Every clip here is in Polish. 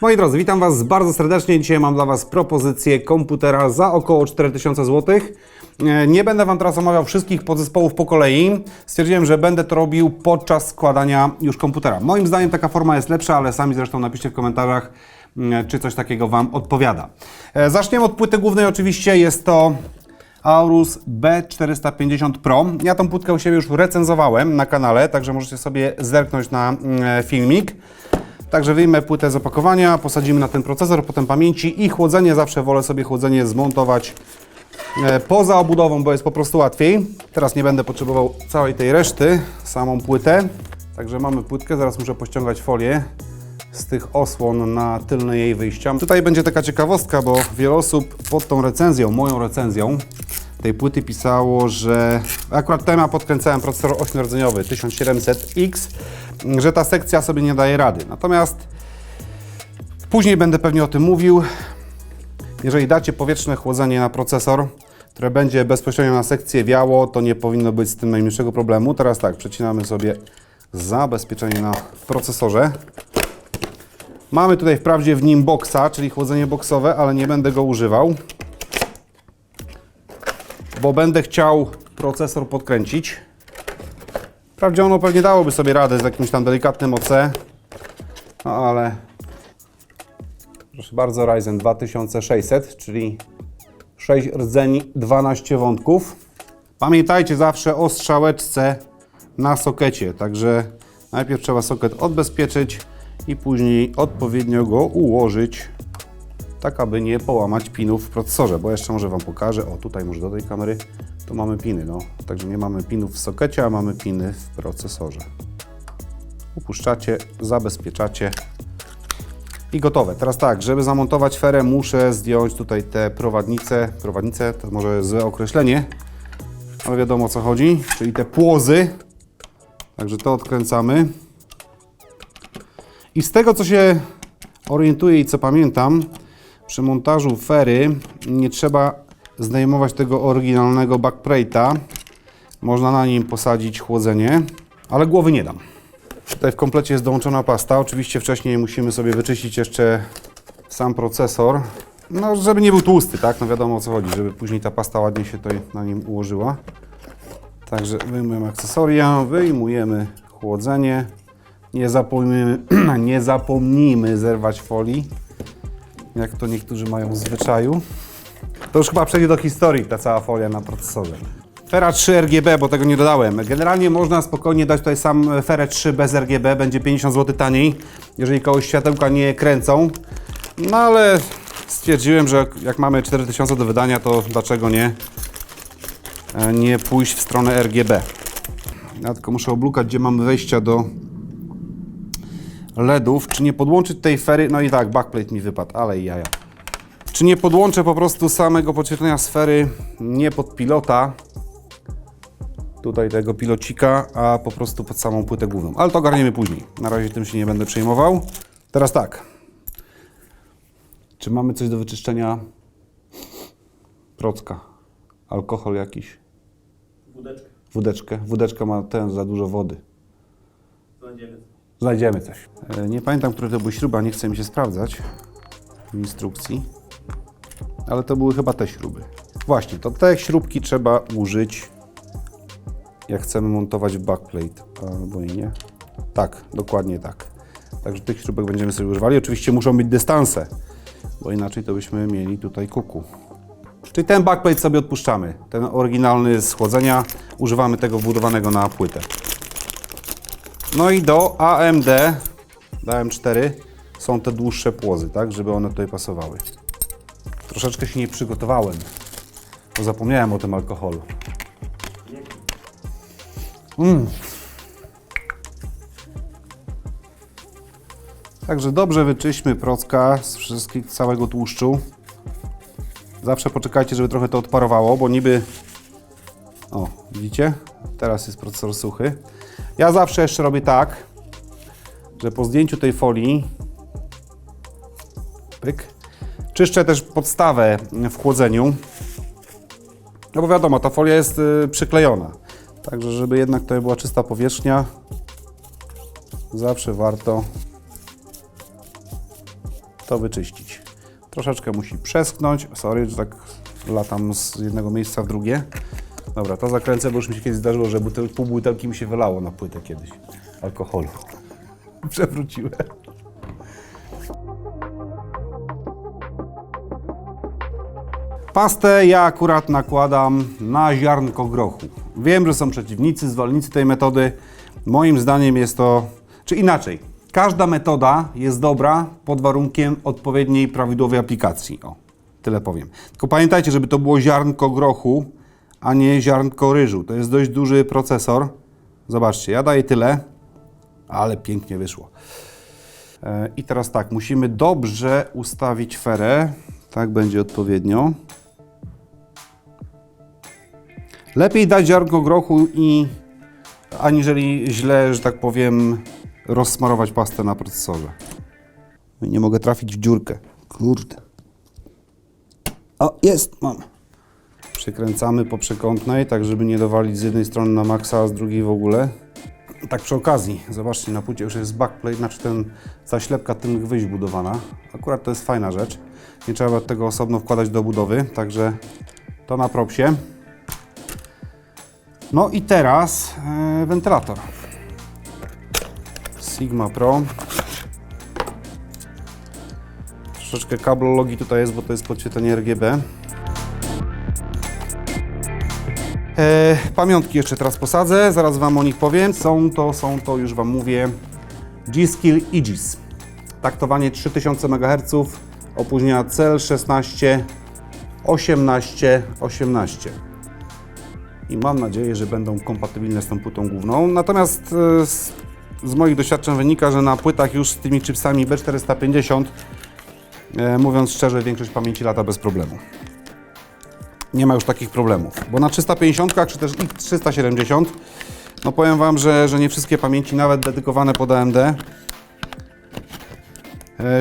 Moi drodzy, witam Was bardzo serdecznie. Dzisiaj mam dla Was propozycję komputera za około 4000 zł. E, Nie będę Wam teraz omawiał wszystkich podzespołów po kolei. Stwierdziłem, że będę to robił podczas składania już komputera. Moim zdaniem taka forma jest lepsza, ale sami zresztą napiszcie w komentarzach, mm, czy coś takiego Wam odpowiada. E, Zaczniemy od płyty głównej oczywiście. Jest to Aorus B450 Pro. Ja tą płytkę u siebie już recenzowałem na kanale, także możecie sobie zerknąć na mm, filmik. Także wyjmę płytę z opakowania, posadzimy na ten procesor, potem pamięci i chłodzenie. Zawsze wolę sobie chłodzenie zmontować e, poza obudową, bo jest po prostu łatwiej. Teraz nie będę potrzebował całej tej reszty, samą płytę. Także mamy płytkę, zaraz muszę pościągać folię z tych osłon na tylne jej wyjścia. Tutaj będzie taka ciekawostka, bo wiele osób pod tą recenzją, moją recenzją tej płyty pisało, że akurat temat podkręcałem procesor 8-rdzeniowy 1700X, że ta sekcja sobie nie daje rady. Natomiast później będę pewnie o tym mówił. Jeżeli dacie powietrzne chłodzenie na procesor, które będzie bezpośrednio na sekcję wiało, to nie powinno być z tym najmniejszego problemu. Teraz tak, przecinamy sobie zabezpieczenie na procesorze. Mamy tutaj wprawdzie w nim boksa, czyli chłodzenie boksowe, ale nie będę go używał, bo będę chciał procesor podkręcić. Wprawdzie ono pewnie dałoby sobie radę z jakimś tam delikatnym OC, no ale proszę bardzo, Ryzen 2600, czyli 6 rdzeni, 12 wątków. Pamiętajcie zawsze o strzałeczce na sokecie, także najpierw trzeba soket odbezpieczyć i później odpowiednio go ułożyć, tak aby nie połamać pinów w procesorze, bo jeszcze może Wam pokażę, o tutaj może do tej kamery, tu mamy piny, no, także nie mamy pinów w sokecie, a mamy piny w procesorze. Upuszczacie, zabezpieczacie i gotowe. Teraz tak, żeby zamontować ferę muszę zdjąć tutaj te prowadnice, prowadnice to może złe określenie, ale wiadomo o co chodzi, czyli te płozy, także to odkręcamy. I z tego co się orientuję i co pamiętam, przy montażu fery nie trzeba zdejmować tego oryginalnego backplate'a. Można na nim posadzić chłodzenie, ale głowy nie dam. Tutaj w komplecie jest dołączona pasta. Oczywiście wcześniej musimy sobie wyczyścić jeszcze sam procesor. No, żeby nie był tłusty, tak? No wiadomo o co chodzi, żeby później ta pasta ładnie się tutaj na nim ułożyła. Także wyjmujemy akcesoria, wyjmujemy chłodzenie. Nie zapomnijmy, nie zapomnijmy zerwać folii, jak to niektórzy mają w zwyczaju. To już chyba przejdzie do historii ta cała folia na procesorze. Fera 3 RGB, bo tego nie dodałem. Generalnie można spokojnie dać tutaj sam Ferę 3 bez RGB, będzie 50 zł taniej, jeżeli kogoś światełka nie kręcą. No ale stwierdziłem, że jak mamy 4000 do wydania, to dlaczego nie, e, nie pójść w stronę RGB. Ja tylko muszę oblukać, gdzie mamy wejścia do LEDów. Czy nie podłączyć tej fery? No i tak, backplate mi wypadł, ale i jaja. Czy nie podłączę po prostu samego podświetlenia sfery nie pod pilota, tutaj tego pilocika, a po prostu pod samą płytę główną. Ale to ogarniemy później. Na razie tym się nie będę przejmował. Teraz tak. Czy mamy coś do wyczyszczenia? Procka. Alkohol jakiś. Wódeczkę. Wódeczkę. Wódeczka ma ten za dużo wody. Znajdziemy. Znajdziemy coś. E, Nie pamiętam, które to były śruby, nie chce mi się sprawdzać w instrukcji. Ale to były chyba te śruby. Właśnie, to te śrubki trzeba użyć, jak chcemy montować backplate. Albo i nie. Tak, dokładnie tak. Także tych śrubek będziemy sobie używali. Oczywiście muszą być dystanse, bo inaczej to byśmy mieli tutaj kuku. Czyli ten backplate sobie odpuszczamy. Ten oryginalny z chłodzenia. Używamy tego wbudowanego na płytę. No i do AMD, do AM4 są te dłuższe płozy, tak, żeby one tutaj pasowały. Troszeczkę się nie przygotowałem, bo zapomniałem o tym alkoholu. Mm. Także dobrze wyczyśćmy procka z wszystkich, całego tłuszczu. Zawsze poczekajcie, żeby trochę to odparowało, bo niby o, widzicie? Teraz jest procesor suchy. Ja zawsze jeszcze robię tak, że po zdjęciu tej folii pyk, czyszczę też podstawę w chłodzeniu. No bo wiadomo, ta folia jest y, przyklejona. Także żeby jednak to była czysta powierzchnia, zawsze warto to wyczyścić. Troszeczkę musi przesknąć. Sorry, że tak latam z jednego miejsca w drugie. Dobra, to zakręcę, bo już mi się kiedyś zdarzyło, że butel, pół butelki mi się wylało na płytę kiedyś. Alkoholu. Przewróciłem. Pastę ja akurat nakładam na ziarnko grochu. Wiem, że są przeciwnicy, zwolennicy tej metody. Moim zdaniem jest to, czy inaczej, każda metoda jest dobra pod warunkiem odpowiedniej, prawidłowej aplikacji. O, tyle powiem. Tylko pamiętajcie, żeby to było ziarnko grochu, a nie ziarnko ryżu. To jest dość duży procesor. Zobaczcie, ja daję tyle, ale pięknie wyszło. E, I teraz tak, musimy dobrze ustawić ferę. Tak będzie odpowiednio. Lepiej dać ziarnko grochu i aniżeli źle, że tak powiem, rozsmarować pastę na procesorze. No Nie mogę trafić w dziurkę. Kurde. O, jest, mam. Przykręcamy po przekątnej, tak żeby nie dowalić z jednej strony na maksa, a z drugiej w ogóle. Tak przy okazji, zobaczcie, na płycie już jest backplate, znaczy ten, ta ślepka tylnych wyjść budowana. Akurat to jest fajna rzecz. Nie trzeba tego osobno wkładać do budowy, także to na propsie. No i teraz e, wentylator. Sigma Pro. Troszeczkę kablologii tutaj jest, bo to jest podświetlenie RGB. E, pamiątki jeszcze teraz posadzę, zaraz Wam o nich powiem. Są to, są to, już Wam mówię, G-Skill Aegis. Taktowanie 3000 MHz, opóźnienia cel 16, 18, 18 i mam nadzieję, że będą kompatybilne z tą płytą główną. Natomiast e, z, z moich doświadczeń wynika, że na płytach już z tymi chipsami B450, e, mówiąc szczerze, większość pamięci lata bez problemu. Nie ma już takich problemów, bo na 350 czy też i 370, no powiem Wam, że, że nie wszystkie pamięci, nawet dedykowane pod AMD, e,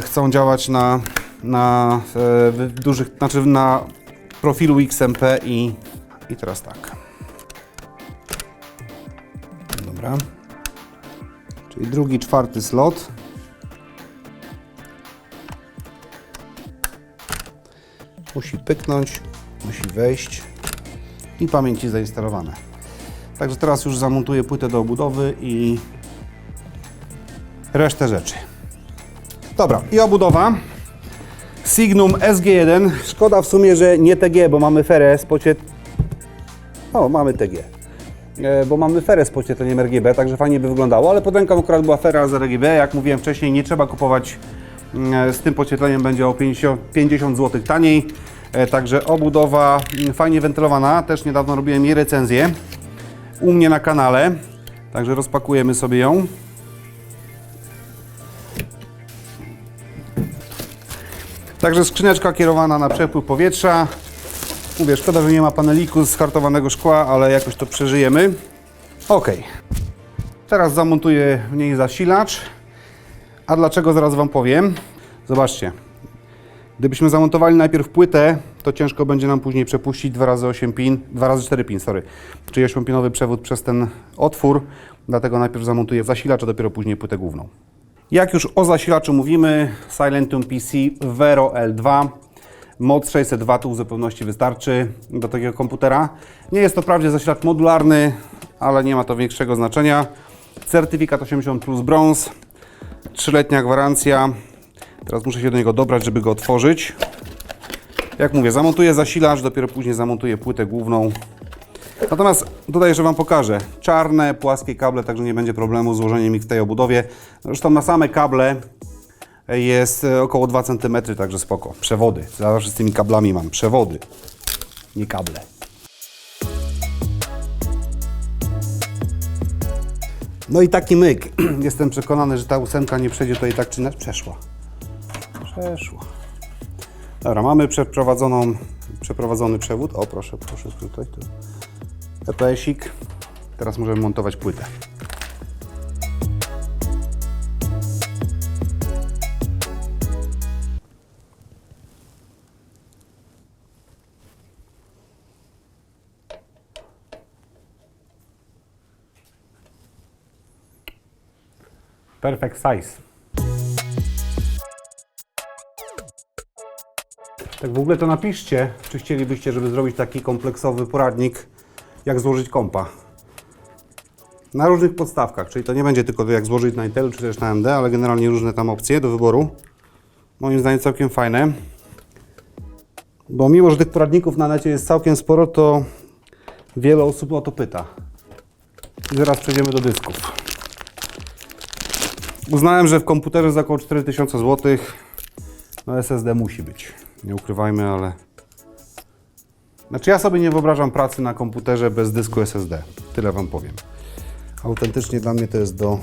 chcą działać na, na e, dużych, znaczy na profilu XMP i, i teraz tak. Dobra. Czyli drugi, czwarty slot. Musi pyknąć, musi wejść i pamięci zainstalowane. Także teraz już zamontuję płytę do obudowy i resztę rzeczy. Dobra, i obudowa. Signum SG1. Szkoda w sumie, że nie TG, bo mamy ferę z pociet... O, mamy TG. E, bo mamy ferę z podświetleniem RGB, także fajnie by wyglądało, ale pod ręką akurat była fera z RGB, jak mówiłem wcześniej, nie trzeba kupować mm, z tym podświetleniem, będzie o 50, 50 zł taniej, E, także obudowa mm, fajnie wentylowana, też niedawno robiłem jej recenzję u mnie na kanale, także rozpakujemy sobie ją. Także skrzyneczka kierowana na przepływ powietrza, Mówię, szkoda, że nie ma paneliku z hartowanego szkła, ale jakoś to przeżyjemy. Ok. Teraz zamontuję w niej zasilacz. A dlaczego zaraz Wam powiem. Zobaczcie. Gdybyśmy zamontowali najpierw płytę, to ciężko będzie nam później przepuścić 2 razy 8 pin, 2 razy 4 pin, sorry, czyli 8-pinowy przewód przez ten otwór. Dlatego najpierw zamontuję zasilacz, a dopiero później płytę główną. Jak już o zasilaczu mówimy, Silentum PC Vero L2. Moc 600 W w zupełności wystarczy do takiego komputera. Nie jest to wprawdzie zasilacz modularny, ale nie ma to większego znaczenia. Certyfikat 80 plus brąz, 3-letnia gwarancja. Teraz muszę się do niego dobrać, żeby go otworzyć. Jak mówię, zamontuję zasilacz, dopiero później zamontuję płytę główną. Natomiast tutaj jeszcze Wam pokażę. Czarne, płaskie kable, także nie będzie problemu z złożeniem ich w tej obudowie. Zresztą na same kable jest e, około 2 cm, także spoko. Przewody. Zawsze z tymi kablami mam przewody, nie kable. No i taki myk. Jestem przekonany, że ta ósemka nie przejdzie tutaj tak czy inaczej. Przeszła. Przeszła. Dobra, mamy przeprowadzoną, przeprowadzony przewód. O, proszę, proszę tutaj. Tu. EPS-ik. Teraz możemy montować płytę. Perfect size. Tak w ogóle to napiszcie, czy chcielibyście, żeby zrobić taki kompleksowy poradnik, jak złożyć kompa. Na różnych podstawkach, czyli to nie będzie tylko jak złożyć na Intel czy też na AMD, ale generalnie różne tam opcje do wyboru. Moim zdaniem całkiem fajne. Bo mimo, że tych poradników na necie jest całkiem sporo, to wiele osób o to pyta. I zaraz przejdziemy do dysków. Uznałem, że w komputerze za około 4000 zł no SSD musi być. Nie ukrywajmy, ale... Znaczy ja sobie nie wyobrażam pracy na komputerze bez dysku SSD. Tyle Wam powiem. Autentycznie dla mnie to jest do...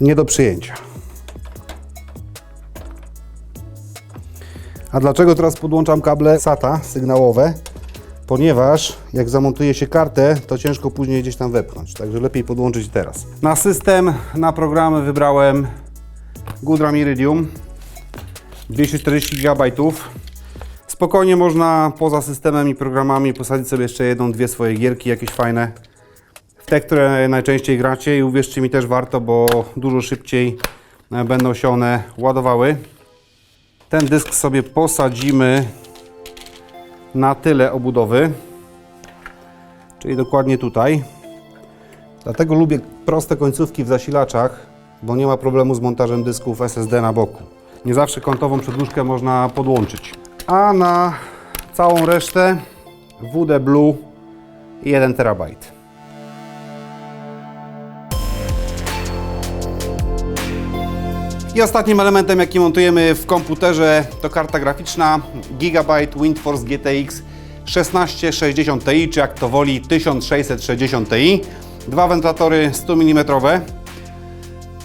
nie do przyjęcia. A dlaczego teraz podłączam kable SATA sygnałowe? Ponieważ jak zamontuje się kartę, to ciężko później gdzieś tam wepchnąć. Także lepiej podłączyć teraz. Na system, na programy wybrałem Goodram Iridium 240 GB. Spokojnie można poza systemem i programami posadzić sobie jeszcze jedną, dwie swoje gierki, jakieś fajne. W te, które najczęściej gracie i uwierzcie mi też warto, bo dużo szybciej e, będą się one ładowały. Ten dysk sobie posadzimy na tyle obudowy, czyli dokładnie tutaj. Dlatego lubię proste końcówki w zasilaczach, bo nie ma problemu z montażem dysków SSD na boku. Nie zawsze kątową przedłużkę można podłączyć. A na całą resztę WD Blue 1 terabajt. I ostatnim elementem, jaki montujemy w komputerze, to karta graficzna Gigabyte Windforce GTX 1660 Ti, czy jak to woli 1660 Ti. Dwa wentylatory 100 mm.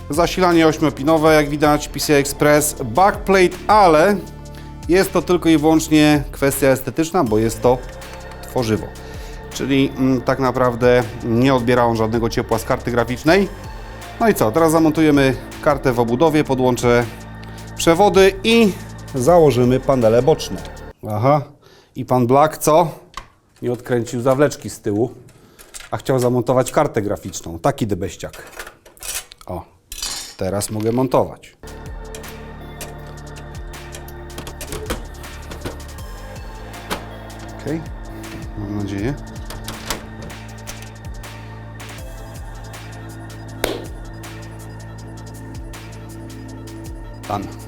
Zasilanie 8-pinowe, jak widać, PCI Express, backplate, ale jest to tylko i wyłącznie kwestia estetyczna, bo jest to tworzywo. Czyli mm, tak naprawdę nie odbiera on żadnego ciepła z karty graficznej. No i co, teraz zamontujemy kartę w obudowie, podłączę przewody i założymy panele boczne. Aha, i pan Black co? Nie odkręcił zawleczki z tyłu, a chciał zamontować kartę graficzną. Taki debeściak. O, teraz mogę montować. Ok, mam nadzieję. Done.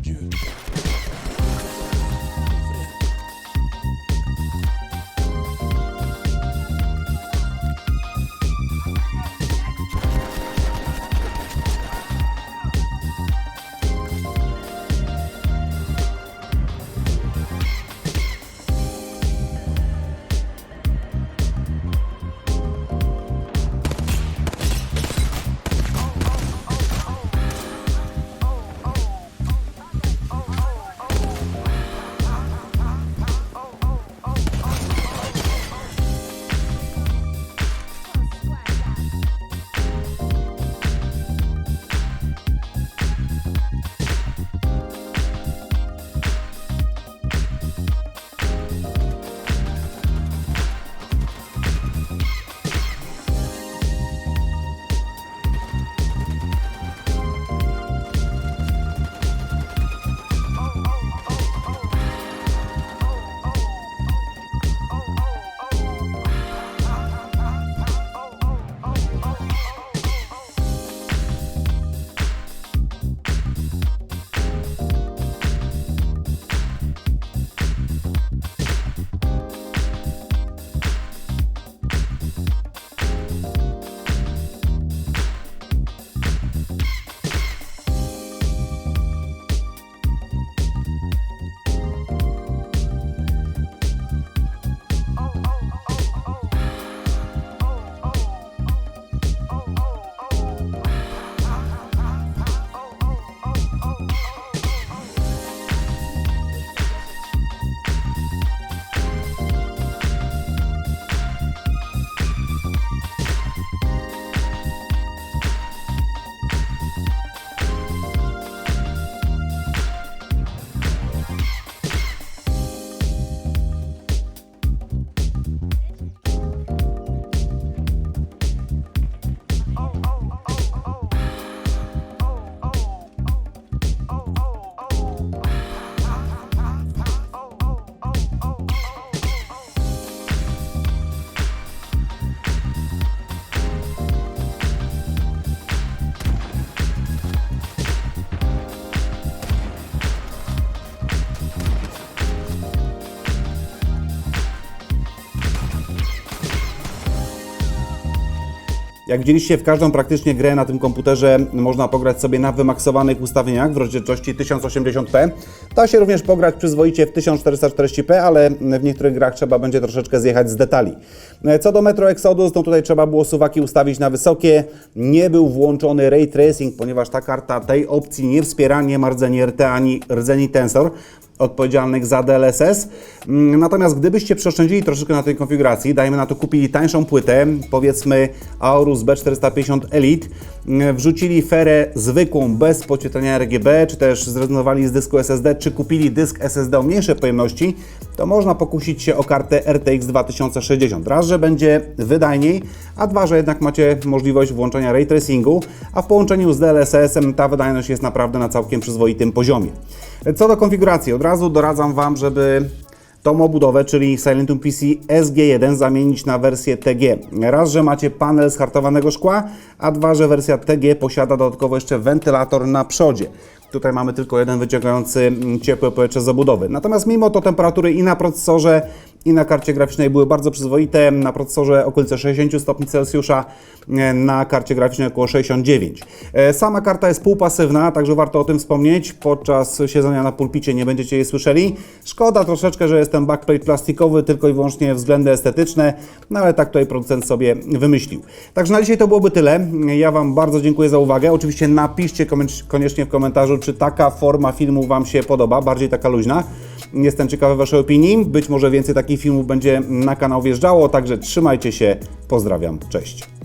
Dieu. Jak widzieliście, w każdą praktycznie grę na tym komputerze można pograć sobie na wymaksowanych ustawieniach w rozdzielczości 1080p. Da się również pograć przyzwoicie w 1440p, ale w niektórych grach trzeba będzie troszeczkę zjechać z detali. Co do Metro Exodus, no tutaj trzeba było suwaki ustawić na wysokie. Nie był włączony Ray Tracing, ponieważ ta karta tej opcji nie wspiera, nie ma rdzeni RT ani rdzeni Tensor odpowiedzialnych za DLSS. Mm, Natomiast gdybyście przeoszczędzili troszeczkę na tej konfiguracji, dajmy na to kupili tańszą płytę, powiedzmy Aorus B450 Elite, mm, wrzucili ferę zwykłą bez podświetlenia RGB, czy też zrezygnowali z dysku SSD, czy kupili dysk SSD o mniejszej pojemności, to można pokusić się o kartę RTX 2060. Raz, że będzie wydajniej, a dwa, że jednak macie możliwość włączenia ray tracingu, a w połączeniu z DLSS-em ta wydajność jest naprawdę na całkiem przyzwoitym poziomie. Co do konfiguracji, od razu doradzam Wam, żeby tą obudowę, czyli Silentium PC SG1 zamienić na wersję TG. Raz, że macie panel z hartowanego szkła, a dwa, że wersja TG posiada dodatkowo jeszcze wentylator na przodzie. Tutaj mamy tylko jeden wyciągający mm, ciepłe powietrze z obudowy. Natomiast mimo to temperatury i na procesorze, i na karcie graficznej były bardzo przyzwoite. Na procesorze okolice 60 stopni Celsjusza, e, na karcie graficznej około 69. E, Sama karta jest półpasywna, także warto o tym wspomnieć. Podczas siedzenia na pulpicie nie będziecie jej słyszeli. Szkoda troszeczkę, że jest ten backplate plastikowy, tylko i wyłącznie względy estetyczne, no ale tak tutaj producent sobie wymyślił. Także na dzisiaj to byłoby tyle. Ja Wam bardzo dziękuję za uwagę. Oczywiście napiszcie koniecznie w komentarzu, czy taka forma filmu Wam się podoba, bardziej taka luźna. Jestem ciekawy Waszej opinii. Być może więcej takich filmów będzie na kanał wjeżdżało, także trzymajcie się. Pozdrawiam. Cześć.